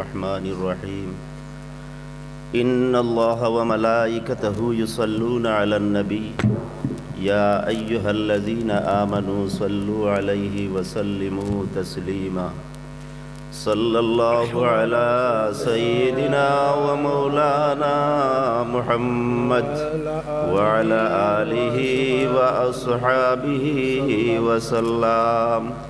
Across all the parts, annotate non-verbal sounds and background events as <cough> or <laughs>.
الرحمن الرحيم. إن الله وملائكته يصلون على النبي. يا أيها الذين آمنوا صلوا عليه وسلموا تسليما. صلى الله على سيدنا ومولانا محمد وعلى آله وأصحابه وسلم.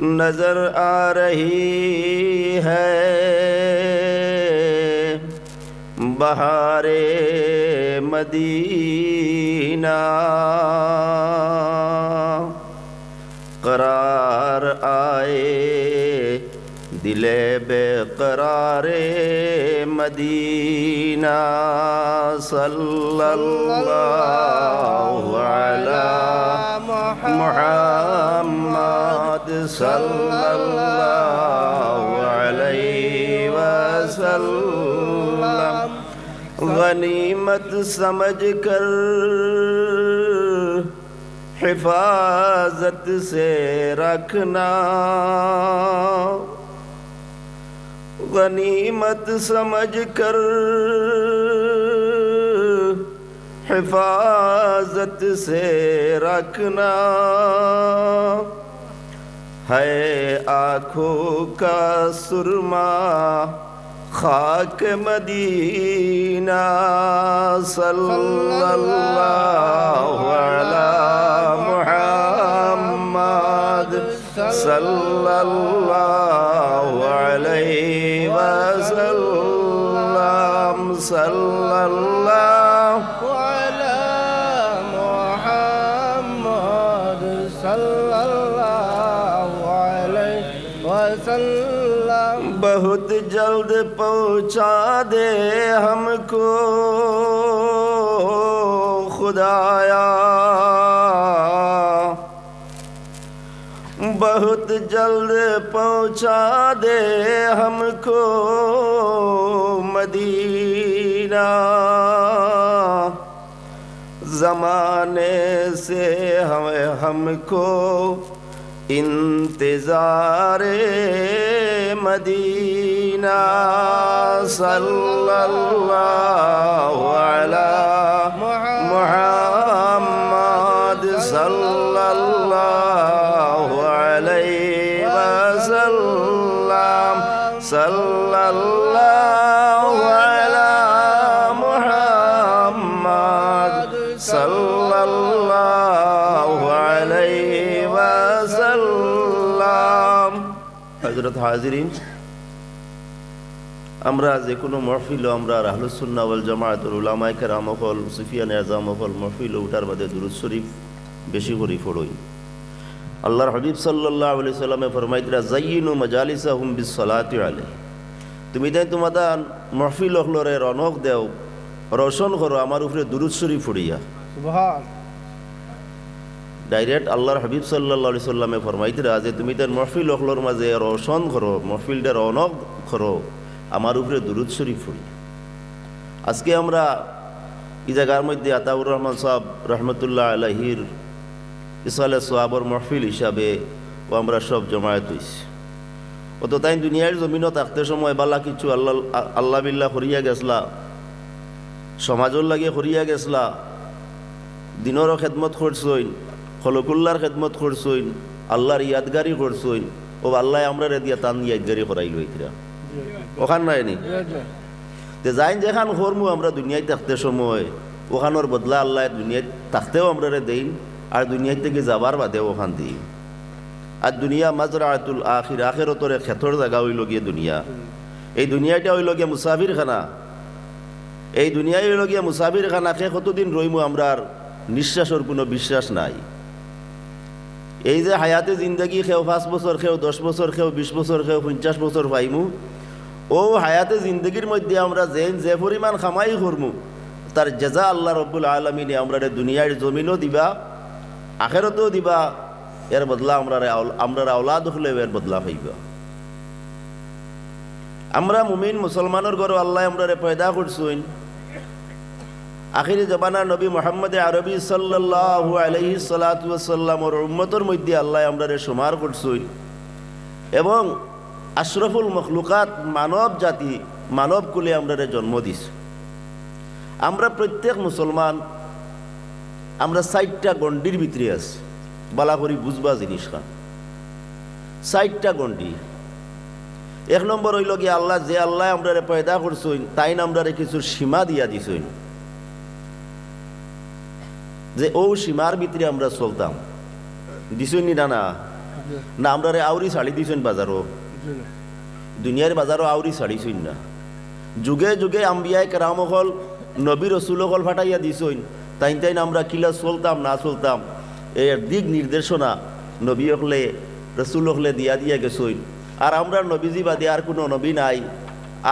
نظر آ رہی ہے۔ بہار مدینہ۔ قرار آئے دل بے قرار مدینہ صلی اللہ علی محمد صلی اللہ عليه وسلم غنیمت سمجھ کر حفاظت سے رکھنا غنیمت سمجھ کر حفاظت سے رکھنا ہے آنکھوں کا سرما خاک مدینہ صلی اللہ علی محمد صلی اللہ علیہ وسلم صلى الله على محمد صلى الله عليه وسلم بہت جلد پہنچا دے ہم کو خدایا بہت جلد پہنچا دے ہم کو مدینہ۔ زمانے سے ہم ہم کو انتظار مدینہ۔ صلی اللہ علیہ محمد صلی اللہ হজরত হাজিরিন, আমরা যে কোনো মহফিল, আমরা রাহলুসুল্নাওয়াল জমায়াতুল উলামাইকার আমহল সুফিয়ান আজাম হল, মহফিল উঠার বাদে দুরুদ শরীফ বেশি করে ফোড়ই আল্লাহর হাবিব সাল্লাহ আলি সাল্লামে ফরমাইতরা জাইনু মজালিসা হুম বিসলাতি আলে তুমি তাই তোমাদের মহফিল হলরে রনক দেও, রোশন করো, আমার উপরে দুরুদ শরীফ ফুড়িয়া ডাইরেক্ট আল্লাহর হাবিব সাল্লাহ সাল্লামে ফরমাইতরা যে, তুমি তার মহফিল অখলোর মাঝে রোশন করো, মহফিলটা রনক করো, আমার উপরে দুরুদ শরীফ হই আজকে আমরা এই জায়গার মধ্যে আতাউর রহমান সাহেব রহমতুল্লাহ আলহির ইসালে সোয়াবর মহফিল হিসাবে ও আমরা সব জমায়েত হইছি। অত তাই দুনিয়ার জমিনও থাকতে সময় বালা কিছু আল্লাহ আল্লাহ বিল্লাহ করিয়া গেছলা, সমাজর লাগে করিয়া গেছলা, দিনরও খেদমত করছইন হলকুল্লার খেদমত করছইন, আল্লাহর ইয়াদগারি করছইন, ও আল্লাহ আমরা দিয়া তান ইয়াদগারি করাইল ইতরা ওখান নাই নি? তে যাইন যেখান করমু আমরা দুনিয়ায় থাকতে সময়, ওখানোর বদলা আল্লাহ দুনিয়ায় থাকতেও আমরা রে দেইন, আর দুনিয়ায় থেকে যাবার বাদে ওখান দিই আর দুনিয়া মাজরা আতুল আখির, আখেরতরে খেতর জায়গা হইল গিয়ে দুনিয়া। এই দুনিয়াটা হইল গিয়ে মুসাফির খানা এই দুনিয়ায় হইল গিয়া মুসাফির খানা খে কতদিন রইমু আমরা নিঃশ্বাসের কোনো বিশ্বাস নাই। এই যে হায়াতে জিন্দগি খেও পাঁচ বছর খেও দশ বছর খেও বিশ বছর খেও পঞ্চাশ বছর পাইমু, ও হায়াতে জিন্দগির মধ্যে আমরা যে যে পরিমাণ খামাই করমু, তার জেজা আল্লাহ রব্বুল আলমিনে আমরা দুনিয়ার জমিনও দিবা, আখেরতেও দিবা, এর বদলা আমরা আমরা আওলাদ হলে এর বদলা হইবা। আমরা মুমিন মুসলমানের ঘরে আল্লাহ আমরা পয়দা করছুন আখিরি জবানা নবী মোহাম্মদ আরবি সাল্লাল্লাহু আলাইহি সাল্লাতু ওয়াসাল্লামর উম্মতর মধ্যে আল্লাহ আমরা সুমার করছুন এবং আশরফুল মখলুকাত মানব জাতি, মানব কুলে আমরা জন্ম দিস আমরা প্রত্যেক মুসলমান, আমরা ষাটটা গণ্ডির ভিতরে আছি। বালা করি বুঝবা জিনিস খান। ষাটটা গণ্ডি। এক নম্বর হইল কি আল্লাহ যে আল্লাহ আমরা পয়দা করছইন তাই আমরা কিছু সীমা দিয়া দিছইন যে, ও সীমার ভিতরে আমরা চলতাম। দিছইন না না না? আমরা আউরি শাড়ি দিছইন বাজারও দুনিয়ার বাজারও আউরি শাড়িছইন না। যুগে যুগে আম্বিয়ায় কেরাম হল নবী রসুল হল ফাটাইয়া দিছইন তাইন তাইন আমরা কিলা চলতাম, না চলতাম। এর দিক নির্দেশনা নবী হলে রসুল হলে দিয়া দিয়া গেছইন আর আমরা নবীজি বাদে আর কোনো নবী নাই।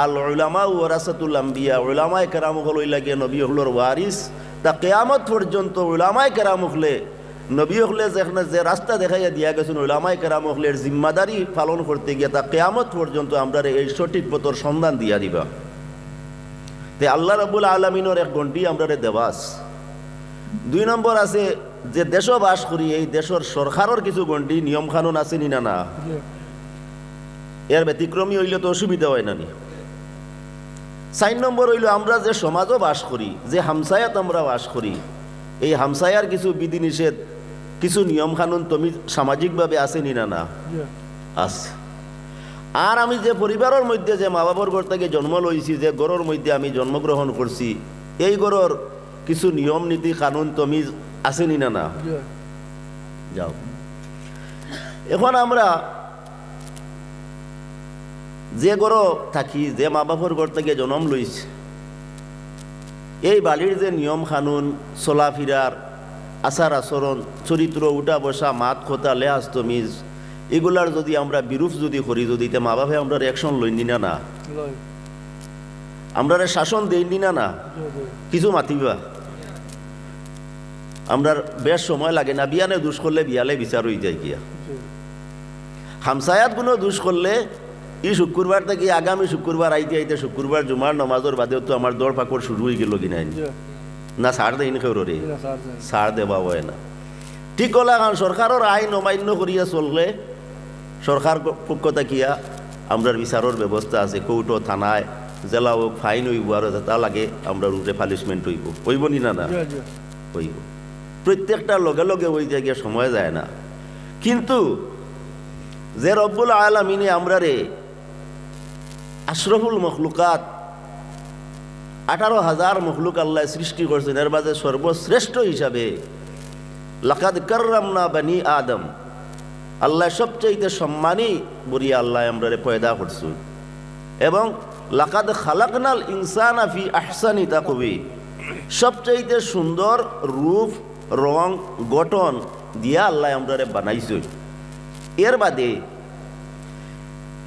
আল ওলামা ওরাসাতুল আম্বিয়া ওলামায় কেরাম হল ওই লাগে নবী হলোর ওয়ারিস তা কেয়ামত পর্যন্ত ওলামায় কেরাম হলে নবী হলে যেখানে যে রাস্তা দেখাইয়া দিয়া গেছেন ওলামায় কেরাম হলের জিম্মাদারি পালন করতে গিয়ে তা কেয়ামত পর্যন্ত আমরা এই সঠিক পথর সন্ধান দিয়া দিবা। তে আল্লাহ রাবুল আলমিনের এক গন্ডি আমরা দেবাস দুই নম্বর আছে যে দেশ বাস করি এই দেশের সরকারের কিছু গন্ডি নিয়ম কানুন আছে নি না না? এর ব্যতিক্রমী হইলে তো অসুবিধা হয় না নি? চার নম্বর হইল আমরা যে সমাজও বাস করি যে হামসায়াত আমরা বাস করি। এই হামসায়ার কিছু বিধিনিষেধ কিছু নিয়ম কানুন তুমি সামাজিকভাবে আছে নি না? আছে। আর আমি যে পরিবারের মধ্যে যে মা বাবার ঘর থেকে জন্ম লইছি যে গড়ের মধ্যে আমি জন্মগ্রহণ করছি এই গড়ের কিছু নিয়ম নীতি কানুন তুমি আছে নি না? যাও। এখন আমরা যে গড় থাকি যে মা বাবার ঘর থেকে জন্ম লইছে। এই বাড়ির যে নিয়ম কানুন চলাফিরার আচার আচরণ চরিত্র উঠা বসা মাত কথা লেহাজ তমিজ এগুলার যদি আমরা বিরূপ যদি করি যদি তে মা বাবা আমরা অ্যাকশন লইনি না? না আমরা শাসন দেইনি না? না কিছু মাতিবা? আমরা বেশ সময় লাগে না বিয়ানে দুষ করলে বিয়ালে বিচার হয়ে যায় গিয়া। হামসায়াত কোনো দুষ করলে ই শুক্রবার থেকে আগামী শুক্রবার আইতে আইতে শুক্রবার জুমার নমাজের বাদেও তো আমার দৌড় পাকড় শুরু হয়ে গেল কিনা না ছাড় দেয়নি কেউ রে। ছাড় দেওয়া হয় না। ঠিক কলা কারণ সরকারের আইন অমান্য করিয়া চললে সরকার পক্ষ থাকিয়া আমরা বিচারের ব্যবস্থা আছে কৌটো থানায় জেলা হোক ফাইন হইব আর তা লাগে আমরা রুটে পানিশমেন্ট হইব। হইব নি না না? হইব। প্রত্যেকটা লগে লগে ওই জায়গায় সময় যায় না। কিন্তু যে রব্বুল আলমিনে আমরা রে আশরফুল মখলুকাত, আঠারো হাজার মখলুক আল্লাহ সৃষ্টি করছেন, এর মাঝে সর্বশ্রেষ্ঠ হিসাবে। লাকাদ কার্রামনা বানি আদম, আল্লাহ সবচাইতে সম্মানী বরিয়া আল্লাহ আমরা পয়দা করছুন এবং লাকাদ খালাকনাল ইনসান আফি আহসানি তা কবি সবচাইতে সুন্দর রূপ, রং, গঠন দিয়া আল্লাহ আমরা রে এর বাদে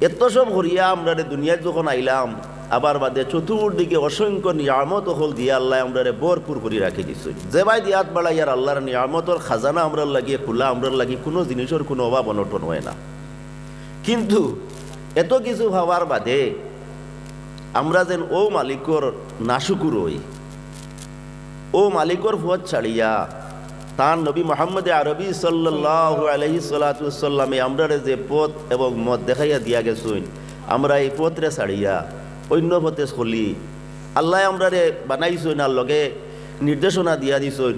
এত সব হরিয়া আমরা দুনিয়ায় যখন আইলাম, আবার বাদে চতুর্দিকে অসংখ্য নিয়ামত হল দিয়ে আল্লাহ আমরা ভরপুর করে রাখি দিছুন যে ভাই দিয়াত আর আল্লাহর নিয়ামতর খাজানা আমরা লাগিয়ে খোলা আমরা লাগি, কোনো জিনিসের কোনো অভাব অনটন হয় না। কিন্তু এত কিছু ভাবার বাদে আমরা যেন ও মালিকর নাশুকুর হই, ও মালিকর পথ ছাড়িয়া তার নবী মোহাম্মদ আরবি সাল্লাহ আলহি সাল্লাতুসাল্লামে আমরা যে পথ এবং মত দেখাইয়া দিয়া গেছুন আমরা এই পথরে ছাড়িয়া অন্য পথে চলি। আল্লাহ আমরা রে বানাইছুন আর লগে নির্দেশনা দিয়া দিছুন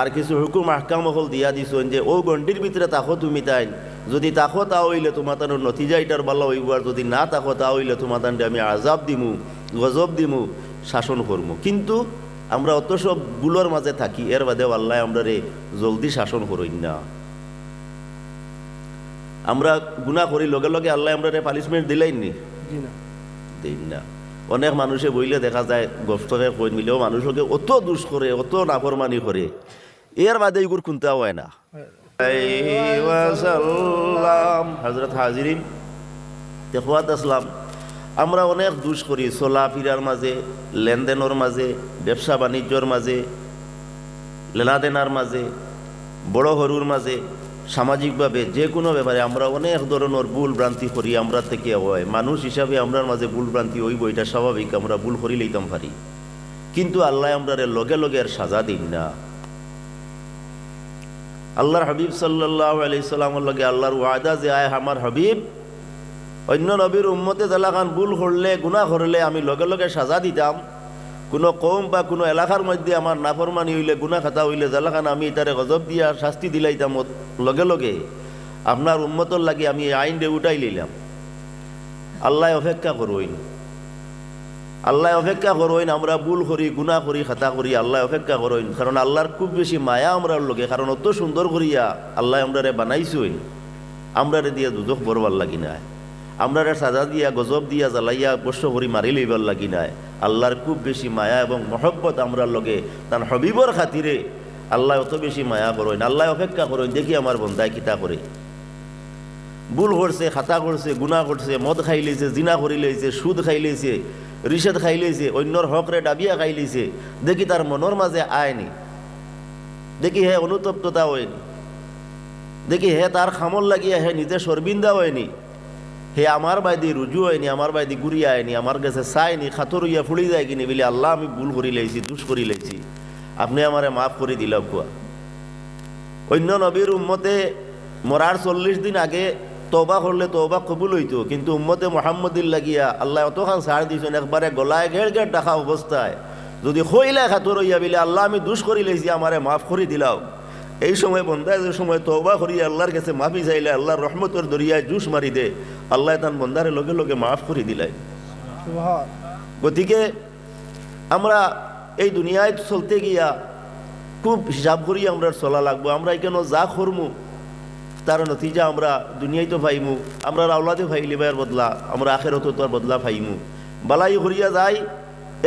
আর কিছু হুকুম আহকাম হল দিয়া দিছুন যে, ও গণ্ডির ভিতরে তাকো তুমি তাই যদি তাকো তা হইলে তোমার তার নতিজা ইটার ভালো হইব, আর যদি না তাকো তা হইলে তোমার তান্ডে আমি আজাব দিমু, গজব দিমু, শাসন করমু। কিন্তু আমরা অত সব বুলোর মাঝে থাকি এর বাদে আল্লাহ আমরা রে জলদি শাসন করই না। আমরা গুণা করি লগে লগে আল্লাহ আমরা রে পানিশমেন্ট দিলেই নি? দিন না। অনেক মানুষে বইলে দেখা যায় গস্তকে কই মিলেও মানুষকে অত দুষ করে অত নাফরমানি করে। এর বাদে এগুর খুনতে হয় না। হজরত হাজিরিন তেখওয়াত আসলাম। আমরা অনেক দুষ করি চলাফিরার মাঝে, লেনদেনের মাঝে, ব্যবসা বাণিজ্যর মাঝে, লেনাদেনার মাঝে, বড় হরুর মাঝে, সামাজিকভাবে যে কোনো ব্যাপারে আমরা অনেক ধরনের ভুল ভ্রান্তি করি আমরা থেকে হয়। মানুষ হিসাবে আমরার মাঝে ভুল ভ্রান্তি হইব, এটা স্বাভাবিক, আমরা ভুল করি লইতাম পারি। কিন্তু আল্লাহ আমরা লগে লগে আর সাজা দিন না। আল্লাহর হাবিব সাল্লাহ আলি সাল্লামর লগে আল্লাহর ওয়াদা যে, আয় আমার হাবিব অন্য নবীর উম্মতে এলাকান ভুল করলে গুণা করলে আমি লগে লগে সাজা দিতাম কোনো কম বা কোনো এলাকার মধ্যে আমার নাফরমানি হইলে গুণা খাতা হইলে জালাখান আমি তারে গজব দিয়া শাস্তি দিলাইতাম লগে লগে। আপনার উম্মতর লাগে আমি আইন রে উঠাই লইলাম আল্লাহ অপেক্ষা করইন আল্লাহ অপেক্ষা করইন আমরা ভুল করি গুণা করি, খাতা করি, আল্লাহ অপেক্ষা করইন কারণ আল্লাহর খুব বেশি মায়া আমরার লগে কারণ অত সুন্দর করিয়া আল্লাহ আমরারে বানাইছই আমরারে দিয়া দুদক বরবার লাগি না আমরারে সাজা দিয়া, গজব দিয়া জ্বালাইয়া কষ্ট করি, মারি লইবার লাগি নাই। আল্লাহর খুব বেশি মায়া এবং মহব্বত আমরার লগে। তার হবিবর খাতিরে আল্লাহ অত বেশি মায়া করেন, আল্লাহ অপেক্ষা করেন, দেখি আমার বন্ধায় কিতা করে। ভুল করছে, খাতা করছে গুণা করছে, মদ খাই লইছে, জিনা করি লইছে, সুদ খাই লইছে রিষেদ খাই লইছে, অন্যর হকরে ডাবিয়া খাই লইছে, দেখি তার মনের মাঝে আয়নি দেখি হে অনুতপ্ততা হয়নি দেখি হে তার খামল লাগিয়া হে নিজে সরবিন্দা হয়নি হে আমার বাইদি রুজু হয়নি, আমার বাইদি গুড়িয়া আয়নি, আমার কাছে চাইনি, খাতর ইয়া ফুড়ি যায় কিনি বলে, আল্লাহ, আমি ভুল করি লাইছি, দুষ করি লাইছি। আপনি আমারে মাফ করে দিলাম কুয়া। অন্য নবীর উম্মতে মরার চল্লিশ দিন আগে তবা করলে তবা কবুল হইতো, কিন্তু উম্মতে মোহাম্মদিল লাগিয়া আল্লাহ অতখান ছাড় দিয়েছেন একবারে গলায় ঘের ঘের ডাকা অবস্থায়। যদি হইলে খাতর হইয়া বলে, আল্লাহ, আমি দুষ করি লাইছি, আমারে মাফ করে দিলাও। এই সময় বন্ধায় যে সময় তবা করি আল্লাহর কাছে মাফি চাইলে আল্লাহর রহমতর দরিয়ায় জুস মারি দে আল্লাহ তান বন্ধারে লগে লগে মাফ করে দিলাই গতিকে আমরা এই দুনিয়ায় চলতে গিয়া খুব হিসাব করি আমরা চলা লাগবো আমরা এখানে যা করমু তার নতিজা আমরা দুনিয়ায় তো পাইমু আমরা রাওলাতে ফাইলি এর বদলা আমরা আখেরত তোর বদলা পাইমু। বালাই করিয়া যাই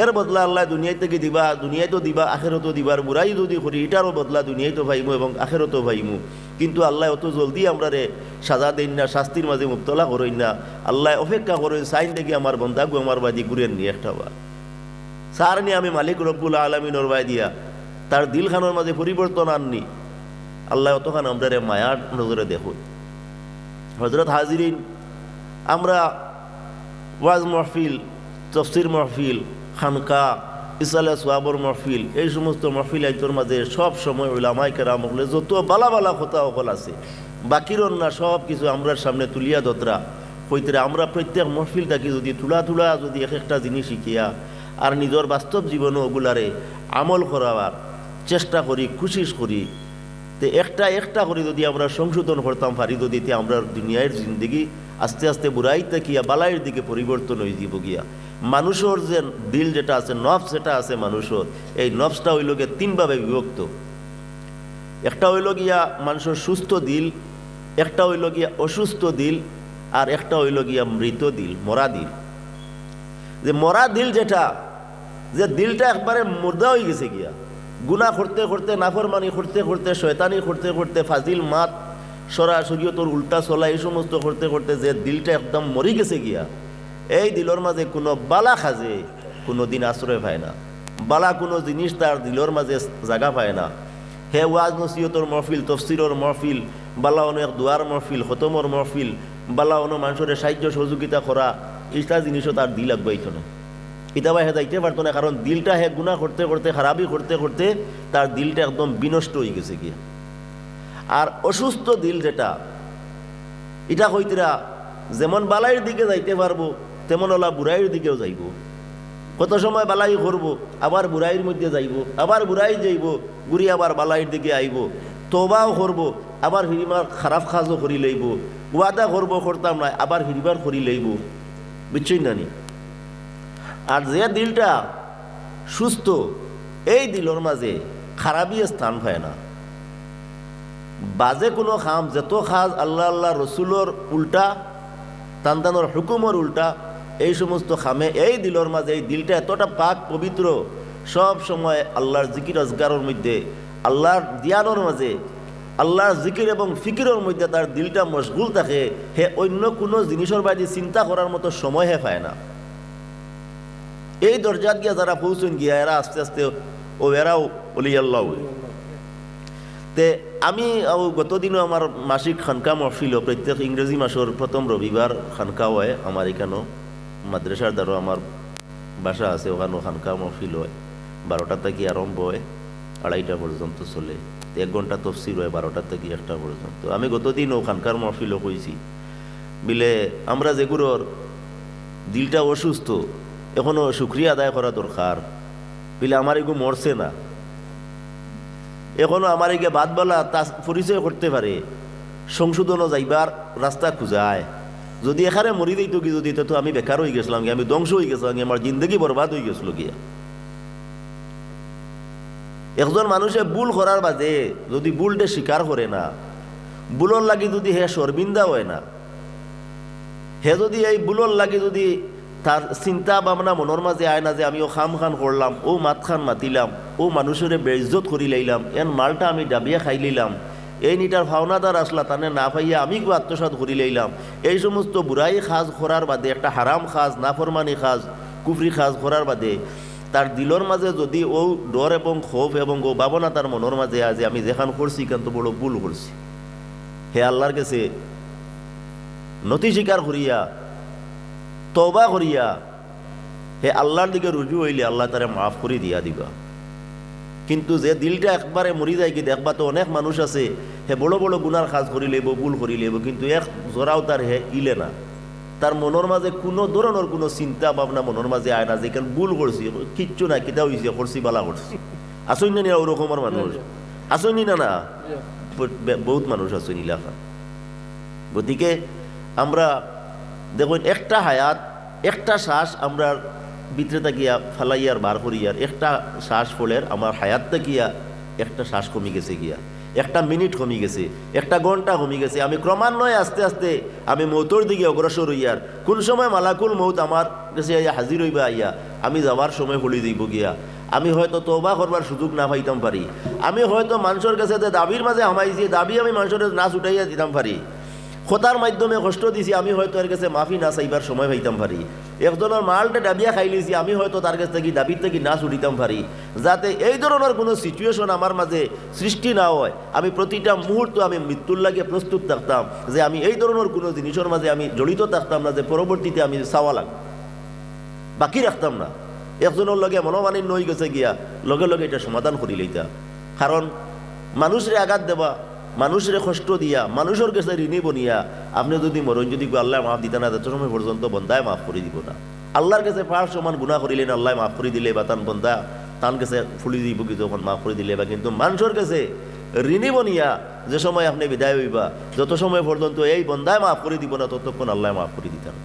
এর বদলা আল্লাহ দুনিয়ায় থেকে দিবা দুনিয়ায় তো দিবা আখেরত দিবার বুড়াই যদি করি, এটারও বদলা দুনিয়ায় তো পাইমু এবং আখেরতও ভাইমু। কিন্তু আল্লাহ অত জলদি আমরা রে সাজা দেন না, শাস্তির মাঝে মুক্তলা করেন না। আল্লাহ অপেক্ষা করেন, সাইন দেখি আমার বন্ধাগু আমার বাদি ঘুরেন নি একটা বার। সার নিয়ে আমি মালিক রব্বুল আলমিনর বাই দিয়া, তার দিলখানোর মাঝে পরিবর্তন আননি। আল্লাহ অতখান আমরা রে মায়ার নজরে দেখুন। হজরত হাজিরিন, আমরা ওয়াজ মহফিল, তফসির মহফিল খানকা, ইসালে, সোয়াবর মহফিল, এই সমস্ত মহফিল আইতর মাঝে সব সময় ওলামাই কেরাম হলে যত বালা বালা কথা অকল আছে। বাকির না সব কিছু আমরার সামনে তুলিয়া দতরা কইতে আমরা প্রত্যেক মহফিল থাকি যদি তুলা তুলা যদি এক একটা জিনিস শিখিয়া, আর নিজের বাস্তব জীবনও ওগুলারে আমল করাবার চেষ্টা করি কোশিস করি। তে একটা একটা করে যদি আমরা সংশোধন করতাম পারি যদি আমরা দুনিয়ার জিন্দগি আস্তে আস্তে বুড়াই থাকিয়া বালাইয়ের দিকে পরিবর্তন হয়ে যাব গিয়া। মানুষের যে দিল যেটা আছে, নফস যেটা আছে মানুষের, এই নফসটা হইল গিয়ে তিনভাবে বিভক্ত। একটা হইল গিয়া মানুষের সুস্থ দিল, একটা হইল গিয়া অসুস্থ দিল, আর একটা হইল গিয়া মৃত দিল, মরা দিল। যে মরা দিল যেটা, যে দিলটা একবারে মুর্দা হয়ে গেছে গিয়া। গুণা করতে করতে, নাফরমানি করতে করতে, শয়তানি করতে করতে, ফাজিল, মাত সরাসরি তোর উল্টা চলা এই সমস্ত করতে করতে যে দিলটা একদম মরি গেছে গিয়া, এই দিলর মাঝে কোনো বালা খাজে কোনো দিন আশ্রয় পায় না। বালা কোনো জিনিস তার দিলর মাঝে জাগা পায় না। হে ওয়াজ নসিহতর মহফিল তফসিরর মহফিল বালা অনেক দুয়ার মহফিল খতমর মহফিল বালা অন্য মানুষের সাহায্য সহযোগিতা করা এইটা জিনিসও তার দিল আগবাইতো না এটা বা হে যাইতে পারতো না কারণ দিলটা হে গুণা করতে করতে খারাপই করতে করতে তার দিলটা একদম বিনষ্ট হয়ে গেছে গিয়ে। আর অসুস্থ দিল যেটা এটা কইতরা, যেমন বালাইয়ের দিকে যাইতে পারব, তেমন ওলা বুড়াইয়ের দিকেও যাইব। কত সময় বালাই করব, আবার বুড়াইয়ের মধ্যে যাইব, আবার বুড়াই যাইব গুড়ি আবার বালাইয়ের দিকে আইব। তোবাও করব, আবার হিরিমার খারাপ কাজও করি লইব। ওয়াদা করব, করতাম না, আবার হিরিবার করি লইব। বুঝছই নানি আর যে দিলটা সুস্থ, এই দিলর মাঝে খারাপই স্থান পায় না। বাজে কোনো খাম, যত খাজ আল্লাহ আল্লাহ রসুলোর উল্টা তান্তানোর হুকুমর উল্টা, এই সমস্ত খামে, এই দিলর মাঝে, এই দিলটা এতটা পাক পবিত্র, সব সময় আল্লাহর জিকির অজগারের মধ্যে, আল্লাহর দিয়ানোর মাঝে, আল্লাহর জিকির এবং ফিকিরের মধ্যে তার দিলটা মশগুল থাকে, হে অন্য কোনো জিনিসের বাইরে চিন্তা করার মতো সময় হে পায় না। এই দরজাত গিয়া যারা পৌঁছন গিয়া, এরা আস্তে আস্তে, ও এরাও অলিয়াল্লাহ। তে আমি গতদিনও আমার মাসিক খানকা মহফিল প্রত্যেক ইংরেজি মাসের প্রথম রবিবার খানকা হয় আমার এখানেও মাদ্রাসার দ্বারা আমার বাসা আছে ওখানেও খানকা মহফিল হয়। বারোটা থেকে আরম্ভ হয়, আড়াইটা পর্যন্ত চলে। এক ঘণ্টা তফসির হয় বারোটা থেকে একটা পর্যন্ত। আমি গতদিনও খানকার মহফিলও কইছি। বিলে আমরা যেগুলোর দিলটা অসুস্থ, এখনও শুক্রিয়া আদায় করা দরকার। বিলে আমার এগুলো মরছে না। এখনও আমার এগে বাদ বলা তা পরিচয় করতে পারে। সংশোধনও যাইবার রাস্তা খুঁজায়। যদি এখানে মরি দিত কি যদি, তো আমি বেকার হয়ে গেছিলাম আমি ধ্বংস হয়ে গেছিলাম আমার জিন্দগি বরবাদ হয়ে গেছিল গিয়া। একজন মানুষে ভুল করার বাদে যদি ভুলটা স্বীকার করে না ভুলর লাগি যদি হে শর্মিন্দা হয় না, হে যদি এই ভুলর লাগি যদি তার চিন্তা ভাবনা মনের মাঝে আয় না যে আমি ও খাম খান করলাম ও মাত খান মাতিলাম, ও মানুষের বেইজ্জত করি লাইলাম, এন মালটা আমি ডাবিয়া খাই লইলাম। এই নিটার ভাওনাদার আসলা তানে না পাইয়া আমি কেউ আত্মসাত করি লইলাম। এই সমস্ত বুড়াই খাজ করার বাদে, একটা হারাম খাজ নাফরমানি খাজ কুফরি খাজ করার বাদে তার দিলর মাঝে যদি ও ডর এবং ক্ষোভ এবং ও ভাবনা তার মনের মাঝে আছে আমি যেখান করছি কিন্তু বড় ভুল করছি হে আল্লাহর কাছে নতি স্বীকার করিয়া তবা করিয়া হে আল্লাহর দিকে রুজু হইলে আল্লাহ তারে মাফ করে দিয়া দিবা। কিন্তু যে দিলটা একবারে মরি যায় কি দেখবা তো অনেক মানুষ আছে হে বড় বড় গুনার কাজ করি লইব ভুল করি লইব কিন্তু এক জোরাও তার হে ইলে না। তার মনের মাঝে কোনো ধরনের কোনো চিন্তা ভাবনা মনের মাঝে আয় না যে কেন ভুল করছি কিচ্ছু না কিতা হয়েছে করছি বালা করছি। আসই না ওরকমের মানুষ? আসই না না? বহুত মানুষ আছে ইলাকা। গতিকে আমরা দেখুন, একটা হায়াত, একটা শ্বাস আমরা ভিতরে তাকিয়া ফালাইয়ার বার করিয়ার একটা শ্বাস ফলের আমার হায়াত তাকিয়া একটা শ্বাস কমে গেছে গিয়া, একটা মিনিট কমে গেছে, একটা ঘণ্টা কমে গেছে। আমি ক্রমান্বয়ে আস্তে আস্তে আমি মৌতর দিকে অগ্রসর হইয়ার কোন সময় মালাকুল মৌত আমার কাছে আইয়া হাজির হইবা আইয়া আমি যাওয়ার সময় হলি দিব গিয়া। আমি হয়তো তোবা করবার সুযোগ না পাইতাম পারি। আমি হয়তো মানুষের কাছে দাবির মাঝে হামাইছি, দাবি আমি মানুষের নাচ উঠাইয়া দিতাম পারি। খোতার মাধ্যমে কষ্ট দিছি, আমি হয়তো এর কাছে মাফি না চাইবার সময় পাইতাম পারি। একজনের মালটা ডাবিয়া খাই লিছি, আমি হয়তো তার কাছ থেকে দাবির থেকে না ছুটিতাম পারি যাতে এই ধরনের কোনো সিচুয়েশন আমার মাঝে সৃষ্টি না হয়। আমি প্রতিটা মুহূর্ত আমি মৃত্যুর লাগে প্রস্তুত থাকতাম, যে আমি এই ধরনের কোনো জিনিসের মাঝে আমি জড়িত থাকতাম না, যে পরবর্তীতে আমি চাওয়া লাগ। বাকি রাখতাম না। একজনের লগে মনোমানিন্য হয়ে গেছে গিয়া, লগে লগে এটা সমাধান করি লইতা কারণ মানুষরে আঘাত দেওয়া মানুষরে কষ্ট দিয়া, মানুষের কাছে ঋণী বনিয়া আপনি যদি মরণ যদি আল্লাহ মাফ দিতে না তত সময় পর্যন্ত বন্দায় মাফ করে দিব না। আল্লাহর কাছে পার সমান গুণা করিলেন আল্লাহ মাফ করে দিলে বা তান বন্দা তান কাছে ফুলি দিব কি যখন মাফ করে দিলে বা, কিন্তু মানুষের কাছে ঋণী বনিয়া যে সময় আপনি বিদায় হইবা, যত সময় পর্যন্ত এই বন্দায় মাফ করে দিব না, ততক্ষণ আল্লাহ মাফ করে দিতেন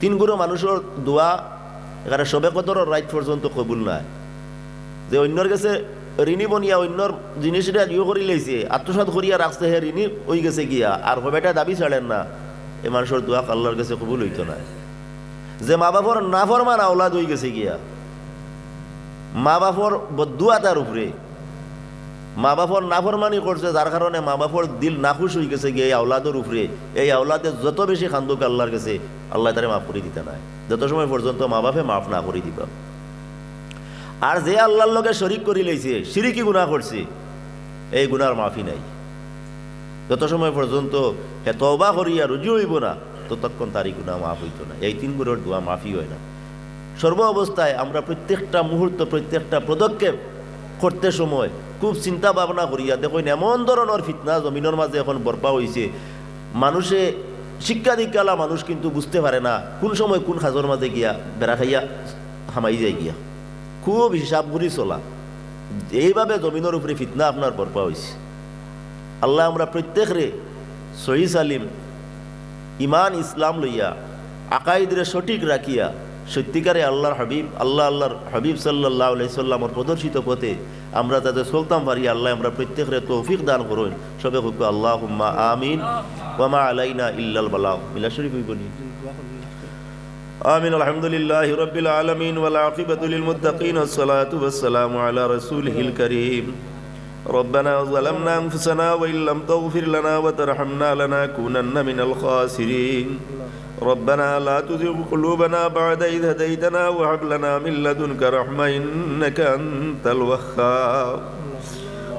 তিন গুরু মানুষের দোয়া, এখানে সবে কদর রাইট পর্যন্ত কবুল নাই। যে অন্যর কাছে ঋণী বনিয়া অন্যর জিনিসটা ইয়ে করে লাইছে আত্মসাত করিয়া রাখছে হে ঋণী হয়ে গেছে গিয়া আর হবেটা দাবি ছাড়েন না। এ মানুষের দোয়া আল্লাহর কাছে কবুল হইতো না যে মা বাপর না ফরমান আওলাদ হয়ে গেছে গিয়া মা বাপর বদুয়া তার উপরে মা বাপর নাফরমানি করছে যার কারণে মা বাপর দিল নাখুশ হয়ে গেছে গিয়ে এই আওলাদের উপরে এই আওলাদের যত বেশি খান্দুক আল্লাহর কাছে, আল্লাহ তারে মাফ করে দিতে নাই। যত সময় পর্যন্ত মা বাপে মাফ না করে দিবা। আর যে আল্লাহর লগে শরিক করে লইছে সিরিকি গুণা করছে, এই গুনার মাফি নাই। যত সময় পর্যন্ত হে তবা করিয়া রুজু হইব না, ততক্ষণ তারই গুণা মাফ হইতো না। এই তিন গুণের দোয়া মাফি হয় না। সর্ব অবস্থায় আমরা প্রত্যেকটা মুহূর্ত, প্রত্যেকটা পদক্ষেপ করতে সময় খুব চিন্তা ভাবনা করিয়া, দেখুন, এমন ধরনের ফিতনা জমিনের মাঝে এখন বরপা হয়েছে মানুষে শিক্ষা দীক্ষালা মানুষ কিন্তু বুঝতে পারে না, কোন সময় কোন সাজর মাঝে গিয়া বেড়া খাইয়া হামাই যায় গিয়া। খুব হিসাব করে চলা। এইভাবে জমিনের উপরে ফিতনা আপনার বরপা হয়েছে আল্লাহ আমরা প্রত্যেকরে সহি সালিম ইমান ইসলাম লইয়া, আকাইদরে সঠিক রাখিয়া, সত্যিকারে আল্লাহর হাবিব, আল্লাহ আল্লাহর হাবিব সাল্লাহ সাল্লামর প্রদর্শিত পথে আমরা তাদের চলতাম পারি, আল্লাহ আমরা প্রত্যেকের তৌফিক দান করুন। সবে হুকু আল্লাহ আমিন। ওয়ামা আলাইনা ইল্লাল বালাও মিলা শরীফ آمين. الحمد لله رب العالمين والعاقبة للمتقين. والصلاة والسلام على رسوله الكريم. ربنا ظلمنا أنفسنا وإن لم تغفر لنا وترحمنا لنكونن من الخاسرين. ربنا لا تزغ قلوبنا بعد إذ هديتنا وهب لنا من لدنك رحمة إنك أنت الوهاب.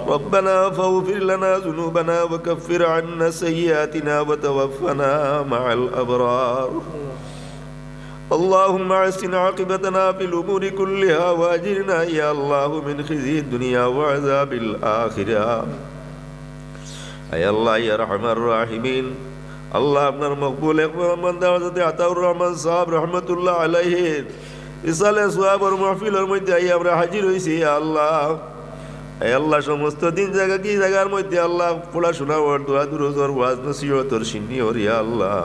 ربنا فاغفر لنا ذنوبنا وكفر عنا سيئاتنا وتوفنا مع الأبرار. اللهم احسن عاقبتنا في الامور كلها واجرنا يا الله من خزي الدنيا وعذاب الاخره اي الله يا ارحم الراحمين আল্লাহ আপনার মকবুল একমান্দা হজরত আতাউর রহমান সাহাব রহমতুল্লাহ আলাইহি ইসালে সোয়াবর মাহফিলের মধ্যে আই আমরা হাজির হয়েছি আল্লাহ এই আল্লাহ সমস্ত দিন জায়গা কি জায়গার মধ্যে আল্লাহ পড়াশোনা ওর দোয়া দুরোজর ওয়াজ নসিহতর সিন্নি হরিয়া আল্লাহ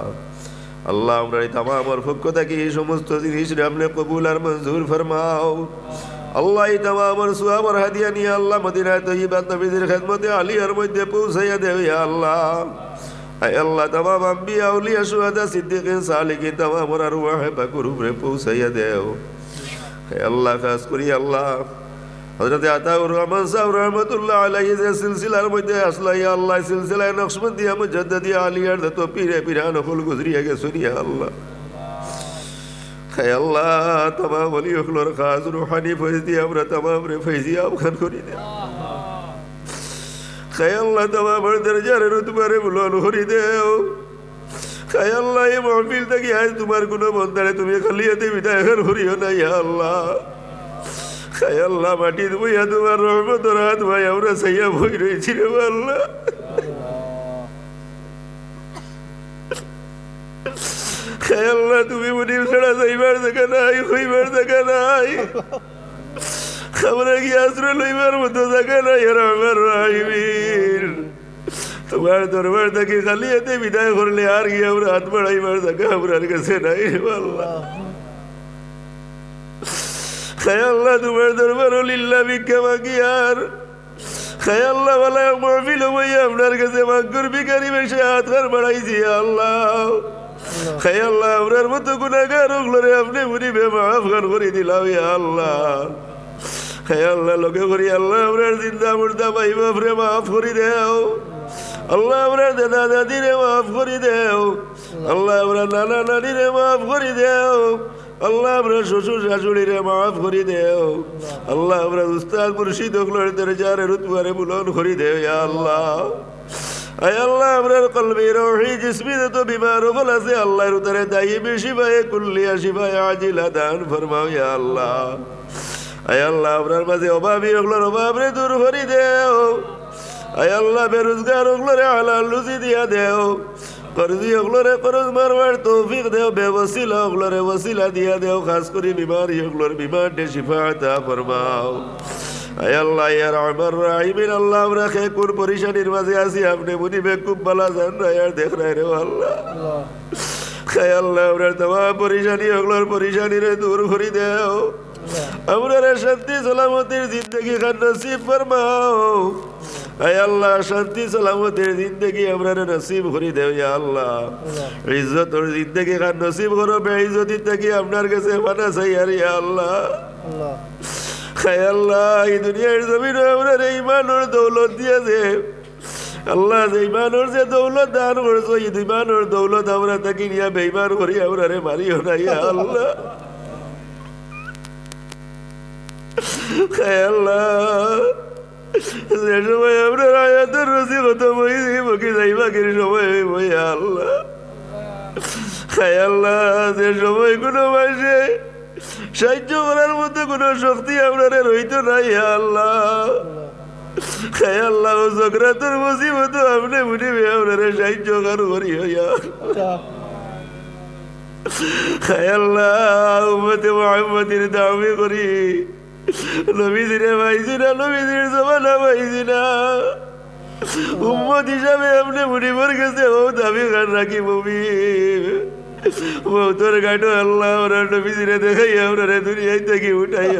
আল্লাহ, আমরা এই তামামর পক্ষ থেকে এই সমস্ত জিনিস আপনি কবুল আর মঞ্জুর ফরমাও। আল্লাহ এই তামামর সুয়াবর হাদিয়া নিয়ে আল্লাহ মদিনায় তৈবাদ নবীদের খেদমতে আলিয়ার মধ্যে পৌঁছাইয়া ইয়া আল্লাহ। আয় আল্লাহ, তামাম আম্বিয়া আউলিয়া সুহাদা সিদ্দিকিন, সালিকিন তামামর আর ওয়াহে বাকুর উপরে পৌঁছাইয়া দেও। আল্লাহ, খাস করি আল্লাহ। হজরত আতাউর রহমান সাহেব রহমতুল্লাহ আলাইহি যে সিলসিলার মধ্যে আসলা আল্লাহ, সিলসিলায় নকশবন্দিয়া মুজাদ্দিদিয়া আলিয়ার দত পীরে পীরান ফুল গুজরিয়া গেছে ইয়া আল্লাহ। হে আল্লাহ, তামাম অলি হকলর খাস রুহানি ফৈজি আমরা তামাম রে ফৈজি আবখান করি দে হে আল্লাহ, তামাম দরজারে রুতবারে বুলন হরি দেও হে আল্লাহ, এই মহফিল থেকে আজ তোমার কোনো বন্দারে তুমি খালি এতে বিদায় হরিও না ইয়া আল্লাহ। আল্লাহ, মাটি বইয়া তোমার রহমত, রাত ভাই, আমরা সাইয়া বই রয়েছি রে আল্লাহ। আল্লাহ, তুমি মনি ছাড়া দেখা নাই, হইবার দেখা নাই। আমরা কি আশ্রয় লইবার মতো জায়গা নাই আমার রাহিবীর তোমার দরবার থেকে খালি এতে বিদায় করলে আর কি আমরা হাত বাড়াইবার জায়গা আমার কাছে নাই আল্লাহ। খায় আল্লাহ তোমার দরবার লিল্লা ভিক্ষা মাগি আর। খায় আল্লাহ বলে মহফিল হইয়া আপনার কাছে মাগুর ভিকারি বেশি হাত হার বাড়াইছি আল্লাহ। আল্লাহ। আপনার মতো গুণাগার ওগুলোরে আপনি মুড়িবে মাফ গান করে দিলাম ইয়া আল্লাহ। খায় আল্লাহ লোকে করি আল্লাহ আপনার জিন্দা মুর্দা পাই বাপরে মাফ করি দেও। আল্লাহ আপনার দাদা দাদিরে মাফ করি দেও। আল্লাহ। আপনার নানা নানিরে মাফ করি দেও। আল্লাহ আমরা শ্বশুর শাশুড়িরে মাফ করি দেও। আল্লাহ আমরা উস্তাদ মুর্শিদ ওগুলোর দরজারে রুতবারে বুলন করি দেও, ইয়া আল্লাহ। বেরোজগার ওগুলোরে হালাল লুচি দিয়া দেও। করজি ওগুলোরে করজ মারবার তৌফিক দেও বেবসিলা ওগুলোরে বসিলা দিয়া দেও, খাস করে বিমারি ওগুলোর বিমার ডে শিফা তা ফরমাও। আল্লাহ ইয়ার আমার রাহিমিন, আল্লাহ আমরা কোন পরিশানির মাঝে আছি, আপনি মুনিবে খুব ভালো জান না ইয়ার দেখ রায় রে আল্লাহ। খায় আল্লাহ, আমরা তোমার পরিশানি ওগুলোর পরিশানিরে দূর করি দেও। আমরা শান্তি, সালামতির জিন্দগি খান নসিব ফরমাও। আয় আল্লাহ শান্তি সালামতের জিন্দগি আমরা নসিব করি দেও ইয়া আল্লাহ। ইজ্জতর জিন্দগি খান নসিব করো বেইজ্জতি থেকে আপনার কাছে মানা চাই আর ইয়া আল্লাহ। হায় আল্লাহ এই দুনিয়ার জমিন আমরা এই মানুষ দৌলত দিয়েছে আল্লাহ যে মানুষ যে দৌলত দান করছ এই দুই মানুষ দৌলত আমরা তাকে নিয়ে বেইমান করি আমরা রে মারিও না ইয়া আল্লাহ। হায় আল্লাহ। <laughs> যে সময় আমরা আয়াতের রসি কত বই সময় আল্লাহ হায় যে সময় কোনো মাসে সাহায্য করার মতো কোনো শক্তি আপনার রইত নাই আল্লাহ হে আল্লাহ ও জগরাতর মুসিবত আপনি বুঝিবে আপনার সাহায্য কার করি হইয়া হে আল্লাহ উম্মতে মোহাম্মদের দাবি করি। নবীজিরে পাইছি না নবীজির জমানা পাইছি না। উম্মত হিসাবে আপনি মুড়িবর গেছে ও দাবি কার রাখি বমি। তোর গাটো আল্লাহ ওরা নবীজিরে দেখাই আমরা দুনিয়ায় থেকে উঠাই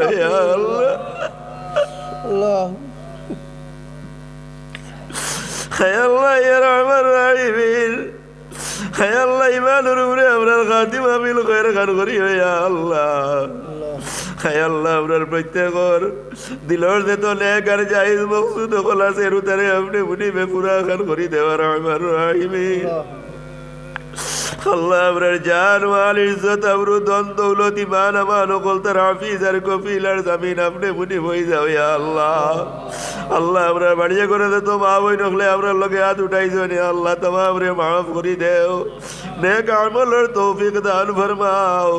আল্লাহ। আল্লাহ। আল্লাহ ইয়ার আমার রাহিবির হায় আল্লাহ ইমানের উপরে আপনার খাতিমা বিল কয়ের গান করি আল্লাহ। হায় আল্লাহ আপনার প্রত্যেকর। দিলর যে তো নেক আর জাহিদ মকসুদ আছে রুতারে আপনি মুনি বেপুরা খান করি দেওয়ার আমার রাহিমি আল্লাহ আপনার জান মাল ইজ্জত আবরু দন দৌলত ইমান আমান অকল তার হাফিজ আর কফিল আর জামিন, আপনি মুনি হই যাও ইয়া আল্লাহ। আল্লাহ আপনার বাড়িয়ে করে দে, তো মা বই নকলে আপনার লগে হাত উঠাইছ নি আল্লাহ তোমাম রে মাফ করি দেও। নেক আমলের তৌফিক দান ফরমাও।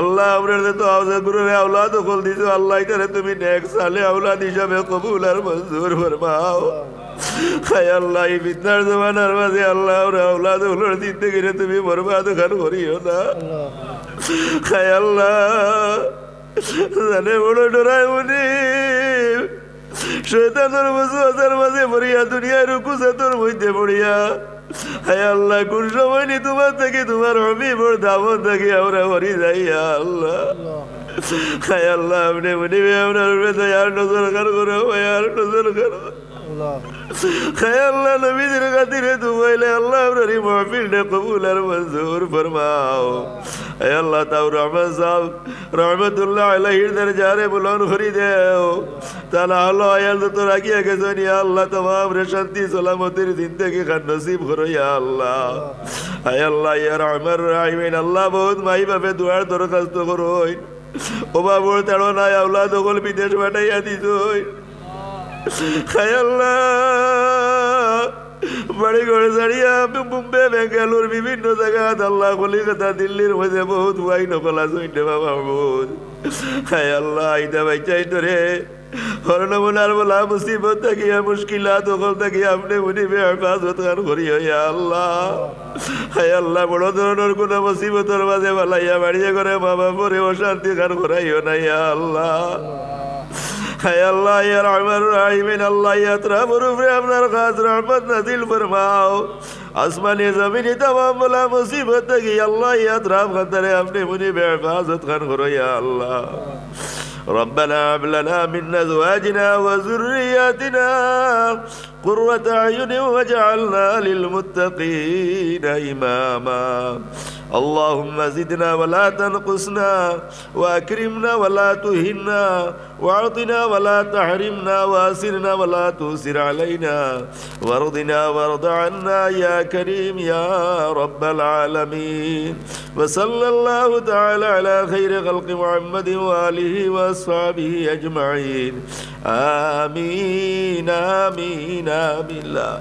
আল্লাহ আপনার তো আওজা গুরু আওলাদ কল দিছো, আল্লাহ ইতারে তুমি নেক সালে আওলাদ হিসাবে কবুল আর মঞ্জুর ফরমাও। হায় আল্লাহ, এই বিদ্যার জমানার মাঝে আল্লাহ, ওরা আওলাদ হলোর জিন্দগিরে তুমি বরবাদ খান করিও না। হায় আল্লাহ, জানে বড় ডরায় উনি শৈতানোর বসবাসের মাঝে পড়িয়া দুনিয়ার রুকুসে তোর মধ্যে পড়িয়া হায় আল্লাহ, কোন সময় নি তোমার থেকে, তোমার হবি বড় দামন থেকে আমরা হরি যাইয়া আল্লাহ। হায় আল্লাহ, আপনি মনে আপনার দয়ার নজর করো আর নজর করো। করি শান্তি, সালামতির জিন্দগি খান করো আল্লাহ। বহুত মাই বাপে দুয়ার দরখাস্ত করোই ও বাবুর তেড়ো নাই আল্লাহ দখল বিদেশ পাঠাইয়া আল্লাহ বাড়ি ঘরে ছাড়িয়া মুম্বে বেঙ্গালোর বিভিন্ন জায়গাত আল্লাহ কলিকাতা, দিল্লির মধ্যে বহুত ওয়াই নকলা সৈন্য বাবা বহুত। হায় আল্লাহ আইতা বাইচাই তোরে বলা মুসিবত থাকিয়া মুশকিলা তখন থাকি আপনি মুনি হেফাজত কান করি আল্লাহ হায় আল্লাহ। বড় ধরনের কোনো মুসিবতর মাঝে বালাইয়া বাড়িয়ে করে মা বাপরে অশান্তি কান করাইও না ইয়া আল্লাহ। হায় আল্লাহ ইয়ার আমার রাহিমিন আল্লাহ ইয়াত্রাম রূপে আপনার কাজ রহমত নাজিল ফরমাও। আসমানে জমিনে তাম বলা মুসিবত থেকে আল্লাহ ইয়াত্রাম খাতারে আপনি মুনি বেহফাজত খান করো ইয়া আল্লাহ। ربنا هب لنا من ازواجنا وذرياتنا قرة اعين واجعلنا للمتقين اماما اللهم زدنا ولا تنقصنا وأكرمنا ولا تهنا وأعطنا ولا تحرمنا وأسرنا ولا تؤسر علينا. وارضنا وارض عنا يا كريم يا رب العالمين. وصلى الله تعالى على خير خلق محمد وآله وأصحابه أجمعين. آمين آمين آمين. لا.